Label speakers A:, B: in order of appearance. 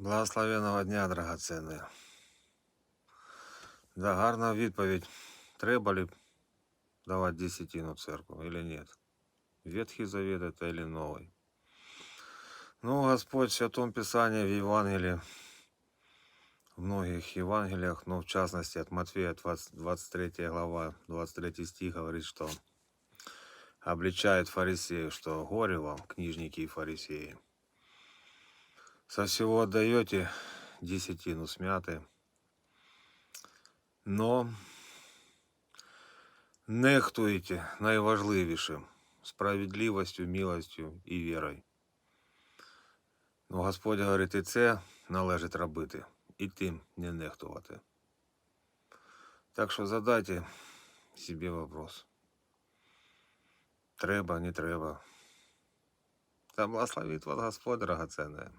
A: Благословенного дня, драгоценні. Да, гарна відповідь. Треба ли давати десятину в церкву или нет? Ветхий Завет это или Новый? Ну, Господь в Святом Писании, в Евангелии, в многих Евангелиях, но в частности от Матфея 20, 23 глава, 23 стих говорит, что обличает фарисеев, что горе вам, книжники и фарисеи. Со всего отдаете десятину смяты, но нехтуєте найважливішим справедливостю, милостю і вірою. Ну, Господь говорить, і це належить робити, і тим не нехтувати. Так що задайте собі вопрос. Треба, не треба. Та благословить вас Господь, драгоценне.